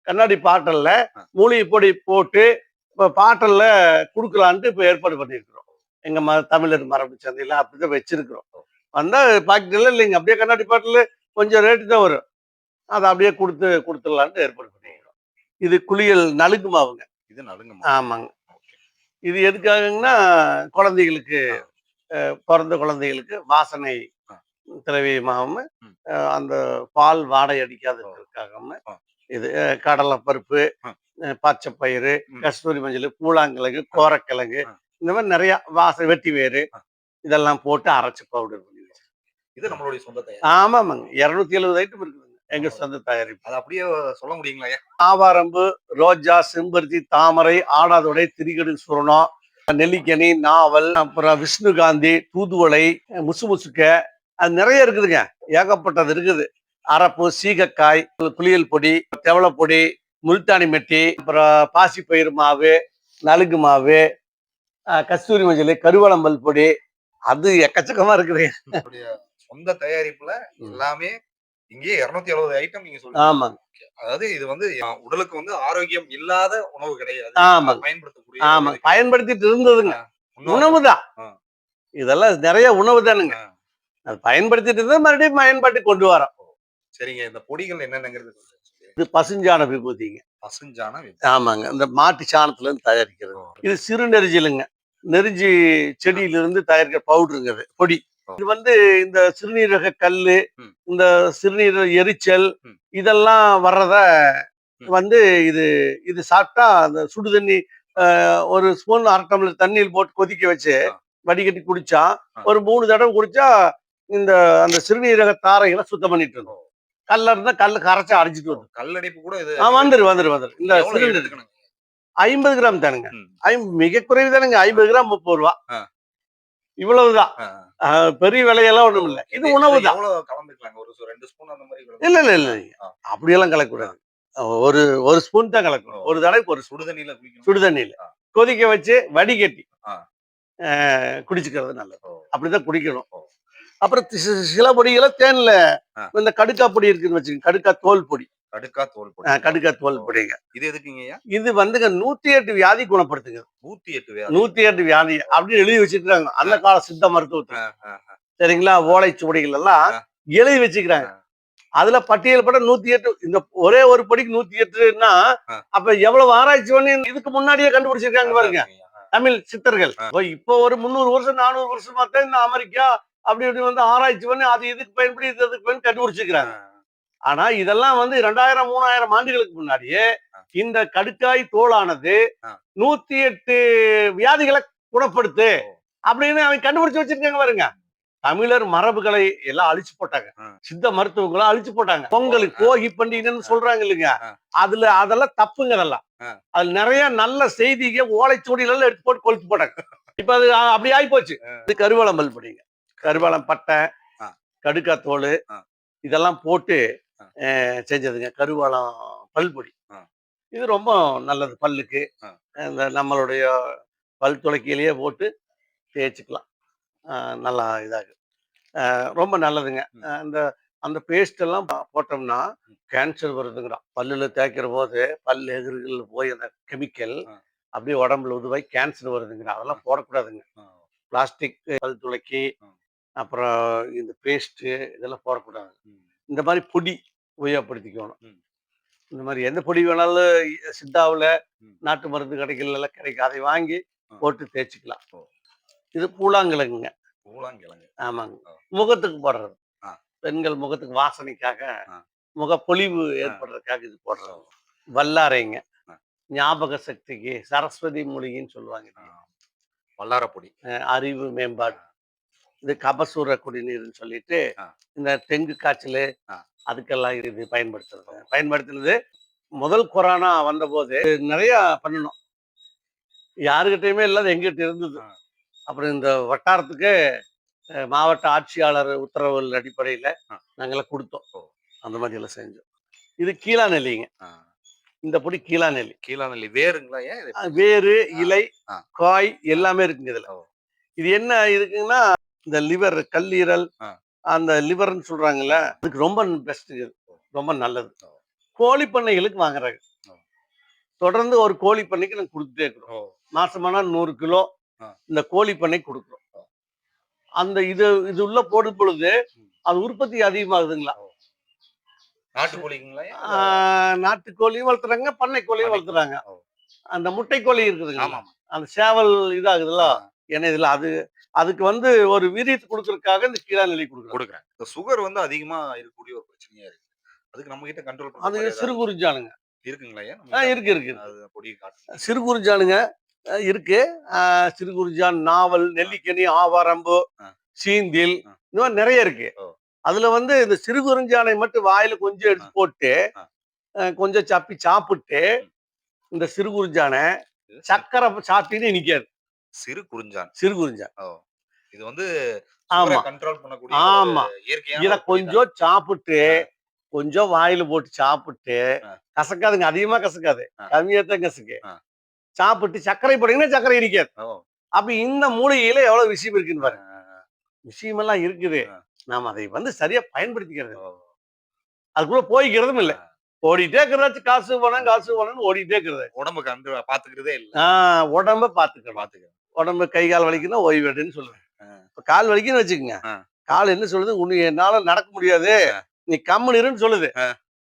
கண்ணாடி பாட்டல்ல. மூலிகை பொடி போட்டு இப்ப பாட்டல்ல கொடுக்கலான்ட்டு இப்ப ஏற்பாடு பண்ணியிருக்கிறோம் எங்க ம தமிழர் மரபு சந்தையில அப்படிதான் வச்சிருக்கிறோம் வந்தா பாக்கெட்ல இல்லைங்க அப்படியே கண்ணாடி பாட்டில் கொஞ்சம் ரேட்டு தான் வரும் அதை அப்படியே கொடுத்து கொடுத்துடலான்ட்டு ஏற்பாடு இது குளியல் நலுங்கு மாவுங்க இது நலுங்க ஆமாங்க இது எதுக்காகங்கன்னா குழந்தைகளுக்கு பிறந்த குழந்தைகளுக்கு வாசனை. திரவியமாகவும் அந்த பால் வாடை அடிக்காத இருக்கிறதுக்காகவும் ஆ. இது கடலை பருப்பு ஆ. அஹ், பச்சை பயிறு ம். கஸ்தூரி மஞ்சள் பூலாங்கிழங்கு கோரக்கிழங்கு. இந்த மாதிரி நிறைய வாசனை வெட்டி வேறு. இதெல்லாம் போட்டு அரைச்சு பவுடர் பண்ணி. இது நம்மளுடைய சொந்த ஆமாமாங்க இருநூத்தி எழுபது ஐட்டம் இருக்குதுங்க எங்க சொந்த தயாரிப்பு. அது அப்படியே சொல்ல முடியுங்களா? ஆவாரம்பு ரோஜா செம்பருத்தி தாமரை ஆடாதொடை திரிகடு சுரணம் நெல்லிக்கனி நாவல் அப்புறம் விஷ்ணுகாந்தி தூதுவளை முசு முசுக்க அது நிறைய இருக்குதுங்க. ஏகப்பட்டது இருக்குது. அரப்பு சீகக்காய் குளியல் பொடி தெவள பொடி முல்தானி மெட்டி அப்புறம் பாசிப்பயிறு மாவு நலுங்கு மாவு கஸ்தூரி மஞ்சள் கருவளம்பல் பொடி அது எக்கச்சக்கமா நம்மளுடைய சொந்த தயாரிப்புல. எல்லாமே இங்கேயே இருநூத்தி எழுபது ஐட்டம் நீங்க சொல்லுங்க ஆமாங்க அதாவது இது வந்து உடலுக்கு வந்து ஆரோக்கியம் இல்லாத உணவு கிடையாது. ஆமாங்க பயன்படுத்தக்கூடிய ஆமா. பயன்படுத்திட்டு இருந்ததுங்க. உணவு. உணவுதான். இதெல்லாம் நிறைய உணவு தானுங்க. அது பயன்படுத்திட்டு இருந்தா மறுபடியும் பயன்பாட்டுக்கு கொண்டு வரோம். சரிங்க. இந்த பொடிகள் என்னென்னங்கிறது. இது பசுஞ்சாண விபூதிங்க. பசுஞ்சான. ஆமாங்க. இந்த மாட்டு சாணத்துல இருந்து தயாரிக்கிறது இது சிறு நெரிஞ்சிலுங்க. நெரிஞ்சி செடியிலிருந்து தயாரிக்கிற பவுடருங்க அது பொடி. இது வந்து இந்த சிறுநீரக கல்லு. இந்த சிறுநீரக எரிச்சல். இதெல்லாம் வர்றத. வந்து இது இது சாப்பிட்டா அந்த சுடு தண்ணி ஒரு ஸ்பூன் அரை டம்ளர் தண்ணியில் போட்டு கொதிக்க வச்சு. வடிகட்டி குடிச்சா. ஒரு மூணு தடவை குடிச்சா இந்த அந்த சிறுநீரக தாரைகளை சுத்தம் பண்ணிட்டு இருந்தோம் கல்ல இருந்தா கல்லு கரைச்சு அரைச்சிட்டு வரும் கல்லடைப்பு கூட இது வந்துரு வந்துரு வந்துரு இந்த சிலிண்டர்? ஐம்பது கிராம் தானுங்க மிக குறைவு தானுங்க ஐம்பது கிராம் முப்பது ரூபா. இவ்வளவுதான். பெரிய விலையெல்லாம் ஒண்ணும் இல்ல. இது உணவு தான் எவ்வளவு கலந்துக்கலாங்க? ஒரு சு- ரெண்டு ஸ்பூன் அந்த மாதிரி கலந்து- இல்ல இல்ல இல்ல. அப்படியெல்லாம் கலக்கக்கூடாது. ஒரு ஒரு ஸ்பூன் தான் கலக்கணும். ஒரு தடவைக்கு ஒரு சுடு தண்ணியில குடிக்கணும். சுடு தண்ணியில ஆ. கொதிக்க வச்சு வடிகட்டி. குடிச்சுக்கிறது நல்லது. அப்படிதான் குடிக்கணும். அப்புறம் சில பொடிகளை தேன்ல. இந்த கடுக்கா பொடி இருக்குன்னு வச்சுக்கோங்க. கடுக்கா தோல் பொடி. கடுக்கா தோல் கடுக்கா தோல் பொடிங்க இது எதுக்குங்கய்யா இது வந்துங்க நூத்தி எட்டு வியாதி குணப்படுத்துங்க. நூத்தி எட்டு வேலை நூத்தி எட்டு வியாதி அப்படின்னு எழுதி வச்சிருக்காங்க அந்த கால சித்த ஆ, சரிங்களா? ஓலைச்சுவடிகள் எல்லாம். எழுதி வச்சுக்கிறாங்க அதுல பட்டியல் பட நூத்தி எட்டு இந்த ஒரே ஒரு படிக்கு நூத்தி எட்டுன்னா. அப்ப எவ்வளவு ஆராய்ச்சி பண்ணி இதுக்கு முன்னாடியே கண்டுபிடிச்சிருக்காங்க பாருங்க. தமிழ் சித்தர்கள். இப்போ ஒரு முந்நூறு வருஷம் நானூறு வருஷமா தான் இந்த அமெரிக்கா அப்படி இப்படி வந்து ஆராய்ச்சி பண்ணி அது இதுக்கு பயன்படி இது அதுக்கு பயன் கண்டுபிடிச்சிருக்கிறாங்க ஆனா இதெல்லாம் வந்து ரெண்டாயிரம் மூணாயிரம் ஆண்டுகளுக்கு முன்னாடியே. இந்த கடுக்காய் தோலானது. நூத்தி எட்டு வியாதிகளை குணப்படுத்து அப்படின்னு அவன் கண்டுபிடிச்சு வச்சிருக்காங்க பாருங்க தமிழர் மரபுகளை எல்லாம் அழிச்சு போட்டாங்க. சித்த மருத்துவங்களை அழிச்சு போட்டாங்க பொங்கலுக்கு போகி பண்டிகைன்னு சொல்றாங்க இல்லைங்க. அதுல அதெல்லாம் தப்புங்க அதெல்லாம் ஆ. அது நிறைய நல்ல செய்திக ஓலைச்சுவடிகள் எல்லாம் எடுத்து போட்டு கொளுத்து போட்டாங்க இப்ப அது அப்படி ஆகி போச்சு இது கருவளம் பல்படிங்க கருவளம் பட்டை. கடுக்கா தோல். இதெல்லாம் போட்டு செஞ்சதுங்க. கருவளம் பல்பொடி. இது ரொம்ப நல்லது பல்லுக்கு. இந்த நம்மளுடைய பல் துளக்கியிலேயே போட்டு தேய்ச்சிக்கலாம். நல்லா இதாகு. அஹ், ரொம்ப நல்லதுங்க. அஹ், அந்த அந்த பேஸ்ட் எல்லாம் போட்டோம்னா கேன்சர் வருதுங்கிறான். பல்லுல தேய்க்கிற போது பல் எதிர்கள் போய் அந்த கெமிக்கல். அப்படியே உடம்புல உதுவாய் கேன்சர் வருதுங்கிறான். அதெல்லாம் போடக்கூடாதுங்க. பிளாஸ்டிக் பல் துளக்கி. அப்புறம் இந்த பேஸ்ட் இதெல்லாம் போடக்கூடாது. இந்த மாதிரி பொடி உபயோகப்படுத்திக்கணும். இந்த மாதிரி எந்த பொடி வேணாலும் சித்தாவில். நாட்டு மருந்து கடைகள் எல்லாம் கிடைக்கும் அதை வாங்கி. போட்டு தேய்ச்சிக்கலாம். இது பூலாங்கிழங்குங்க பூலாங்கிழங்கு ஆமாங்க. முகத்துக்கு போடுறது. பெண்கள் முகத்துக்கு வாசனைக்காக ஆ. முகப்பொலிவு ஏற்படுறதுக்காக இது போடுறது வல்லாரைங்க. ஞாபக சக்திக்கு சரஸ்வதி மூலிகைன்னு சொல்லுவாங்க. வல்லார பொடி அஹ் அறிவு மேம்பாடு இது கபசூர குடிநீர்னு சொல்லிட்டு. இந்த டெங்கு காய்ச்சல். அதுக்கெல்லாம் இது பயன்படுத்துறது பயன்படுத்தினது முதல் கொரோனா வந்தபோது நிறைய பண்ணணும் யாருக்கிட்டையுமே இல்லாத எங்கிட்ட இருந்தது. அப்புறம் இந்த வட்டாரத்துக்கு மாவட்ட ஆட்சியாளர் உத்தரவுகள் அடிப்படையில் ஆ. நாங்கெல்லாம் கொடுத்தோம். அந்த மாதிரி எல்லாம் செஞ்சோம் இது கீழா நெல்லிங்க. இந்த பொடி கீழா நெல்லி கீழாநெல்லி வேருங்களா ஏன் இது? அஹ், வேரு ஆ. இலை. காய் எல்லாமே இருக்குங்க இதுல. இது என்ன இருக்குங்கன்னா இந்த லிவர் கல்லீரல். அந்த லிவர்னு சொல்றாங்கல்ல அதுக்கு ரொம்ப பெஸ்ட் ரொம்ப நல்லது. கோழி பண்ணைகளுக்கு வாங்குறாங்க. தொடர்ந்து ஒரு கோழி பண்ணைக்கு நாங்கள் கொடுத்துட்டே இருக்கிறோம். மாசமானா நூறு கிலோ. இந்த கோழி பண்ணைக்கு கொடுக்குறோம் அந்த இது இது உள்ள போடும் பொழுது அது உற்பத்தி அதிகமாகுதுங்களா நாட்டுக்கோழிங்களா? ஆஹ், நாட்டுக்கோழியும் வளர்த்துறாங்க பண்ணை கோழியும் பண்ணை. வளர்த்துறாங்க. அந்த முட்டை கோழி இருக்குதுங்க அந்த சேவல் இதாகுதுல்ல. ஏன்னா இதுல அது அதுக்கு வந்து ஒரு விரித்து கொடுக்கறதுக்காக இந்த கீழா நெல்லி கொடுக்குறோம் கொடுக்குறேன் இந்த சுகர் வந்து அதிகமா இருக்கக்கூடிய ஒரு பிரச்சனையா இருக்கு. அதுக்கு நம்ம கிட்ட கண்ட்ரோல் அது சிறு குறிஞ்சானுங்க இருக்குங்களா ஏன்? இருக்கு, இருக்கு, சிறு குறிஞ்சானுங்க இருக்கு. சிறு குறிஞ்சான் நாவல் நெல்லிக்கனி ஆவாரம்பு. சீந்தில். இந்த மாதிரி நிறைய இருக்கு. அதுல வந்து இந்த சிறு குறிஞ்சானை மட்டும் வாயில கொஞ்சம் எடுத்து போட்டு கொஞ்சம் சப்பி சாப்பிட்டு. இந்த சிறு குறிஞ்சானை சக்கரை சாப்பிட்டீங்கன்னு நிக்காது. சிறு குறிஞ்சான் சிறு குறிஞ்சான் இது வந்து ஆமா. கண்ட்ரோல் பண்ணக்கூடிய ஆமா. இத. கொஞ்சம் சாப்பிட்டு கொஞ்சம் வாயில போட்டு சாப்பிட்டு. கசக்காதுங்க அதிகமா கசக்காது. கம்மியா தான் கசக்கு. சாப்பிட்டு சர்க்கரை போட்டீங்கன்னா சர்க்கரை இனிக்காது. ஓ. அப்ப இந்த மூலிகையில எவ்வளவு விஷயம் இருக்குன்னு பாருங்க. ஆ, விஷயமெல்லாம் இருக்குது. நாம அதை வந்து சரியா பயன்படுத்திக்கிறது. அதுக்குள்ள போய்க்கிறதும் இல்ல. ஓடிட்டே இருக்கிறதாச்சு காசு பணம் காசு பணம்னு ஓடிட்டே இருக்கிறது. உடம்பு கண்டு பாத்துக்கிறதே இல்ல. ஆஹ் உடம்ப பாத்துக்கணும். பாத்துக்க உடம்பு கை கால் வலிக்குன்னா ஓய்வு எடுன்னு சொல்லுவேன். இப்ப கால் வலிக்குன்னு வச்சுக்கோங்க. கால் என்ன சொல்லுது? உன்னை என்னால நடக்க முடியாது. நீ கம்முன்னு இருன்னு சொல்லுது.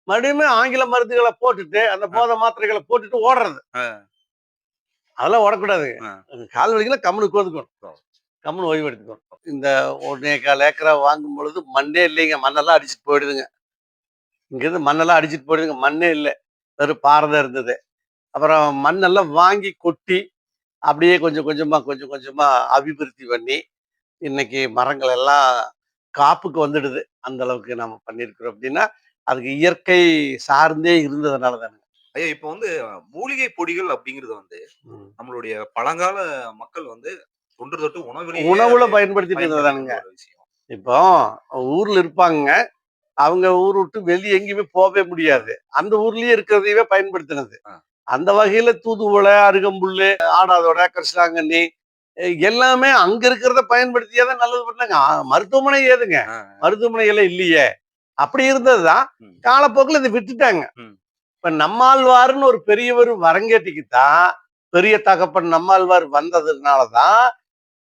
மறுபடியும் ஆங்கில மருந்துகளை போட்டுட்டு அந்த போதை மாத்திரைகளை போட்டுட்டு ஓடுறது. அதெல்லாம் ஓடக்கூடாது. கால் வலிக்குன்னா கம்முனு உட்காந்துக்கணும். ஓ. கம்முனு ஓய்வு எடுத்துக்கணும். இந்த ஒன்னே கால் ஏக்கரா வாங்கும் பொழுது மண்ணே இல்லைங்க. மண்ணெல்லாம் அடிச்சுட்டு போயிடுதுங்க. இங்கிருந்து மண்ணெல்லாம் அடிச்சுட்டு போயிடுதுங்க. மண்ணே இல்லை. வெறும் பாறை தான் இருந்தது. அப்புறம் மண்ணெல்லாம் வாங்கி கொட்டி அப்படியே கொஞ்சம் கொஞ்சமா கொஞ்சம் கொஞ்சமா அபிவிருத்தி பண்ணி இன்னைக்கு மரங்கள் எல்லாம் காப்புக்கு வந்துடுது. அந்த அளவுக்கு நம்ம பண்ணியிருக்கிறோம் அப்படின்னா அதுக்கு இயற்கை சார்ந்தே இருந்ததுனால தானே ஐயா இப்ப வந்து மூலிகை பொடிகள் அப்படிங்கிறது வந்து. நம்மளுடைய பழங்கால மக்கள் வந்து தொன்று தொட்டு உணவுல உணவுல பயன்படுத்திட்டு இருந்ததானுங்க விஷயம். இப்போ ஊர்ல இருப்பாங்க. அவங்க ஊர் விட்டு வெளியே எங்கேயுமே போகவே முடியாது. அந்த ஊர்லயே இருக்கிறதையவே பயன்படுத்தினது. அந்த வகையில தூதுவளை அருகம்புல்லு ஆடாதோட கிருஷ்ணாங்கண்ணி எல்லாமே அங்க இருக்கிறத பயன்படுத்தியே தான் நல்லது பண்ணாங்க. மருத்துவமனை ஏதுங்க? மருத்துவமனை எல்லாம் இல்லையே. அப்படி இருந்ததுதான். காலப்போக்கில் இதை விட்டுட்டாங்க. இப்ப நம்மாழ்வார்னு ஒரு பெரியவர் வரங்கேட்டிக்கு தான் பெரிய தகப்பன் நம்மாழ்வார் வந்ததுனாலதான்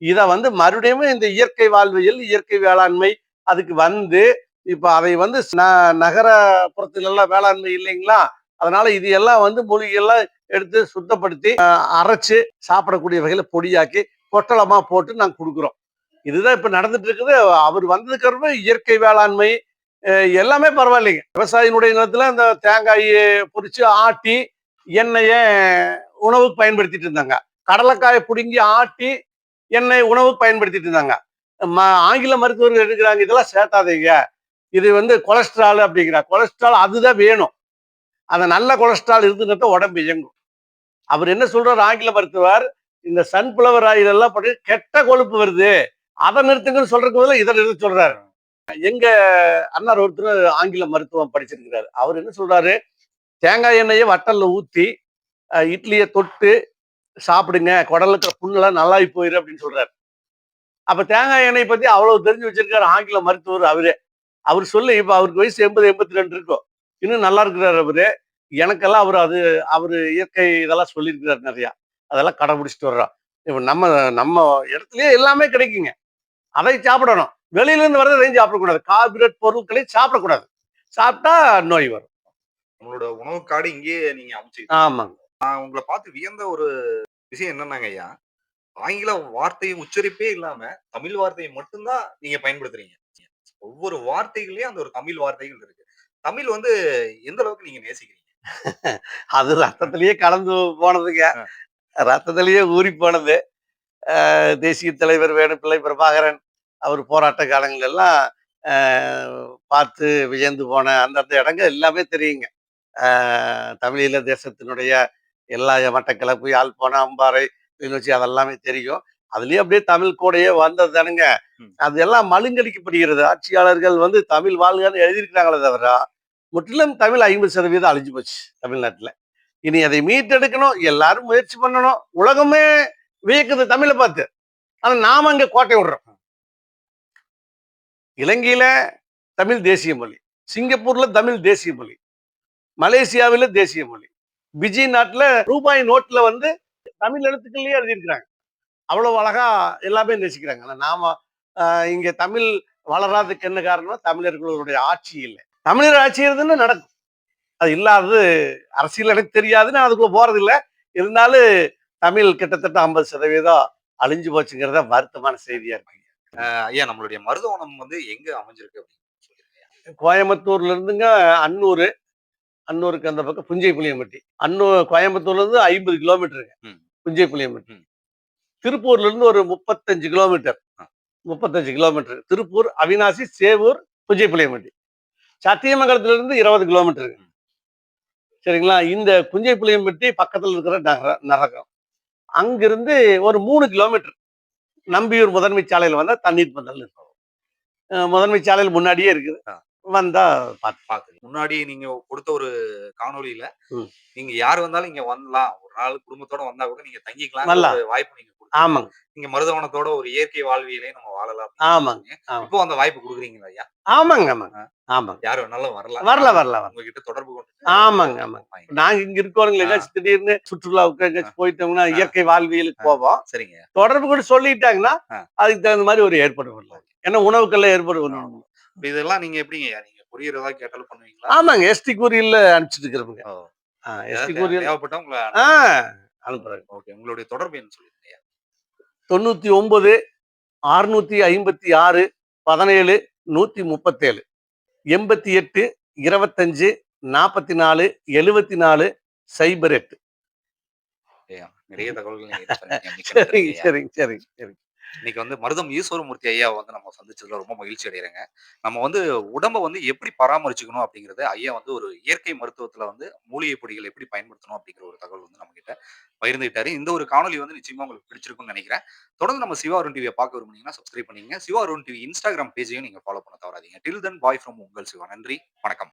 இத வந்து மறுபடியும் இந்த இயற்கை வாழ்வியல் இயற்கை வேளாண்மை அதுக்கு வந்து இப்ப அதை வந்து நகரப்புறத்துல எல்லாம் வேளாண்மை இல்லைங்களா? அதனால இது எல்லாம் வந்து மூலிகையெல்லாம் எடுத்து சுத்தப்படுத்தி அரைச்சு சாப்பிடக்கூடிய வகையில பொடியாக்கி பொட்டலமா போட்டு நாங்க கொடுக்குறோம். இதுதான் இப்ப நடந்துட்டு இருக்குது அவர் வந்ததுக்கு இயற்கை வேளாண்மை எல்லாமே பரவாயில்லைங்க. விவசாயினுடைய நிலத்துல இந்த தேங்காயை பொறிச்சு ஆட்டி எண்ணெயை உணவுக்கு பயன்படுத்திட்டு இருந்தாங்க. கடலைக்காயை பிடுங்கி ஆட்டி எண்ணெய் உணவுக்கு பயன்படுத்திட்டு இருந்தாங்க. ம- ஆங்கில மருத்துவர்கள் எடுக்கிறாங்க இதெல்லாம் சேர்த்தாதீங்க. இது வந்து கொலஸ்ட்ரால் அப்படிங்கிற கொலஸ்ட்ரால் அதுதான் வேணும். அந்த நல்ல கொலஸ்ட்ரால் இருந்துட்டு உடம்பு இயங்கும். அவர் என்ன சொல்றாரு? ஆங்கில மருத்துவர் இந்த சன்ஃபிளவர் ஆயில் எல்லாம் போட்டு கெட்ட கொழுப்பு வருது. அதை நிறுத்துங்கன்னு சொல்றதுக்கு முதல்ல இதை நிறுத்த சொல்றாரு. எங்க அண்ணார் ஒருத்தர் ஆங்கில மருத்துவம் படிச்சிருக்கிறாரு. அவர் என்ன சொல்றாரு? தேங்காய் எண்ணெயை வட்டல்ல ஊத்தி இட்லியை தொட்டு சாப்பிடுங்க. குடல் இருக்கிற புண்ணெல்லாம் நல்லாயி போயிரு அப்படின்னு சொல்றாரு. அப்ப தேங்காய் எண்ணெய் பத்தி அவ்வளவு தெரிஞ்சு வச்சிருக்காரு ஆங்கில மருத்துவர் அவரே. அவர் சொல்லி இப்ப அவருக்கு வயசு எண்பது எண்பத்தி ரெண்டு இருக்கும். இன்னும் நல்லா இருக்கிறாரு அவரு. எனக்கெல்லாம் அவர் அது அவர் இயற்கை இதெல்லாம் சொல்லியிருக்கிறார் நிறையா. அதெல்லாம் கடைபிடிச்சிட்டு வர்றோம் இப்ப நம்ம நம்ம இடத்துலயே எல்லாமே கிடைக்குங்க. அதை சாப்பிடணும். வெளியில இருந்து வரதை எதையும் சாப்பிடக்கூடாது. கார்பரேட் பொருட்களை சாப்பிடக்கூடாது. சாப்பிட்டா நோய் வரும். உங்களோட உணவு காடு இங்கேயே நீங்க அமைச்சு ஆமாங்க. நான் உங்களை பார்த்து வியந்த ஒரு விஷயம் என்னன்னாங்க ஐயா? ஆங்கில வார்த்தையை உச்சரிப்பே இல்லாம தமிழ் வார்த்தையை மட்டும்தான் நீங்க பயன்படுத்துறீங்க. ஒவ்வொரு வார்த்தைகளையும் அந்த ஒரு தமிழ் வார்த்தைகள் இருக்கு. தமிழ் வந்து எந்த அளவுக்கு நீங்க நேசிக்கிறீங்க? அது ரத்தத்திலேயே கலந்து போனதுங்க. ரத்தத்திலேயே ஊறி போனது. தேசிய தலைவர் வேணுப்பிள்ளை பிரபாகரன் அவர் போராட்ட காலங்கள் எல்லாம் அஹ் பார்த்து வியந்து போன அந்தந்த இடங்கள் எல்லாமே தெரியுங்க. தமிழீழ தேசத்தினுடைய எல்லா மட்டக்களப்பு யாழ்ப்பாணம் அம்பாறை கிளிநொச்சி அதெல்லாமே தெரியும். அதுலயே அப்படியே தமிழ் கூடயே வந்தது தானுங்க. அது எல்லாம் மழுங்கடிக்கப்படுகிறது. ஆட்சியாளர்கள் வந்து தமிழ் வாழ்கன்னு எழுதியிருக்கிறாங்களே தவிர முற்றிலும் தமிழ் ஐம்பது சதவீதம் அழிஞ்சு போச்சு தமிழ்நாட்டுல. இனி அதை மீட்டெடுக்கணும் எல்லாரும் முயற்சி பண்ணணும். உலகமே வியக்குது தமிழை பார்த்து. ஆனா நாம அங்க கோட்டை விடுறோம். இலங்கையில தமிழ் தேசிய மொழி சிங்கப்பூர்ல தமிழ் தேசிய மொழி மலேசியாவில தேசிய மொழி பிஜி நாட்டுல ரூபாய் நோட்ல வந்து தமிழ் எழுத்துக்கள்லயே எழுதியிருக்கிறாங்க. அவ்வளவு அழகா எல்லாமே நேசிக்கிறாங்க. ஆனா நாம ஆஹ், இங்க தமிழ் வளராதுக்கு என்ன காரணம்? தமிழர்களுடைய ஆட்சி இல்லை. தமிழர் ஆட்சி இருந்துன்னு நடக்கும். அது இல்லாதது அரசியல் எனக்கு தெரியாது நான் அதுக்குள்ள போறது இல்லை இருந்தாலும் தமிழ் கிட்டத்தட்ட ஐம்பது சதவீதம் அழிஞ்சு போச்சுங்கிறத வருத்தமான செய்தியா இருக்கு. ஐயா நம்மளுடைய மருதவனம் வந்து எங்க அமைஞ்சிருக்கு அப்படின்னு கோயம்புத்தூர்ல இருந்துங்க அன்னூர். அன்னூருக்கு அந்த பக்கம் புஞ்சை புளியம்பட்டி அன்னூர் கோயம்புத்தூர்ல இருந்து ஐம்பது கிலோமீட்டருங்க. புஞ்சை புளியம்பட்டி. திருப்பூர்ல இருந்து ஒரு முப்பத்தஞ்சு கிலோமீட்டர். முப்பத்தஞ்சு கிலோமீட்டர். திருப்பூர் அவினாசி சேவூர் புஞ்சை புளியம்பட்டி சத்தியமங்கலத்துல இருந்து இருபது கிலோமீட்டருங்க. சரிங்களா? இந்த புஞ்சை புளியம்பட்டி பக்கத்தில் இருக்கிற நகர நரகம். அங்கிருந்து ஒரு மூணு கிலோமீட்டர் நம்பியூர் முதன்மை சாலையில் வந்தால் தண்ணீர் பந்தல் இருக்கும் முதன்மை சாலையில் முன்னாடியே இருக்குது. வந்தா பார்த்து பாக்குறீங்க முன்னாடி நீங்க கொடுத்த ஒரு காணொளியில ம். நீங்க யார் வந்தாலும் இங்க வரலாம். ஒரு நாள் குடும்பத்தோட வந்தா கூட நீங்க தங்கிக்கலாம் நல்லா. வாய்ப்பு நீங்க. ஆமாங்க. நீங்க மருதவனத்தோட ஒரு இயற்கை வாழ்வியலே நம்ம வாழலாம் ஆமாங்க. ஆமா. இப்போ அந்த வாய்ப்பு கொடுக்குறீங்களா ஐயா? ஆமாங்க ஆமாங்க. ஆமாங்க. யார் வேணாலும் வரலாம். வரல வரல உங்ககிட்ட தொடர்பு கொண்டு ஆமாங்க, ஆமாங்க. நாங்க இங்க இருக்கோங்களா எங்கேயாச்சும் திடீர்னு சுற்றுலாவுக்கு எங்கேயாச்சும் போயிட்டோம்னா இயற்கை வாழ்வியலுக்கு போவோம். சரிங்க. தொடர்பு கூட சொல்லிட்டாங்கன்னா. அதுக்கு தகுந்த மாதிரி ஒரு ஏற்பாடு பண்ணலாம். ஏன்னா உணவுக்கெல்லாம் ஏற்பாடு பண்ணணும். இதெல்லாம் நீங்க எப்படிங்க? நீங்க ஏதாவது கேட்டாலும் பண்ணுவீங்களா? ஆமாங்க. எஸ்டி கூரியல்ல அனுப்பிச்சிட்டு இருக்கிறவங்க. எஸ்டி கூரியல் தேவைப்பட்டா உங்களை ஆ அனுப்புறாங்க. ஓகே. உங்களுடைய தொடர்பு என்ன சொல்லிருங்க ஐயா தொண்ணூத்தி ஒன்பது அறுநூத்தி ஐம்பத்தி ஆறு பதினேழு நூத்தி முப்பத்தேழு. எண்பத்தி எட்டு இருபத்தஞ்சு நாற்பத்தி நாலு எழுவத்தி நாலு சைபர் எட்டு. நிறைய தகவல்கள் சரிங்க. சரிங்க சரிங்க சரிங்க. இன்னைக்கு வந்து மருதம் ஈஸ்வரமூர்த்தி ஐயா வந்து நம்ம சந்திச்சதுல ரொம்ப மகிழ்ச்சி அடைகிறேங்க நம்ம வந்து உடம்ப வந்து எப்படி பராமரிச்சுக்கணும் அப்படிங்கறது ஐயா வந்து ஒரு இயற்கை மருத்துவத்துல வந்து மூலிகை பொடிகள் எப்படி பயன்படுத்தணும் அப்படிங்கிற ஒரு தகவல் வந்து நம்ம கிட்ட பகிர்ந்துகிட்டாரு. இந்த ஒரு காணொலி வந்து நிச்சயமா உங்களுக்கு பிடிச்சிருக்கும்னு நினைக்கிறேன். தொடர்ந்து நம்ம சிவா அருண் டிவியை பார்க்க விரும்புனீங்கன்னா சப்ஸ்கிரைப் பண்ணீங்க சிவா அருண் டிவி இன்ஸ்டாகிராம் பேஜையும் நீங்க ஃபாலோ பண்ண தவறாதீங்க. டில் தென் பாய் ஃப்ரம் உங்கள் சிவா. நன்றி. வணக்கம்.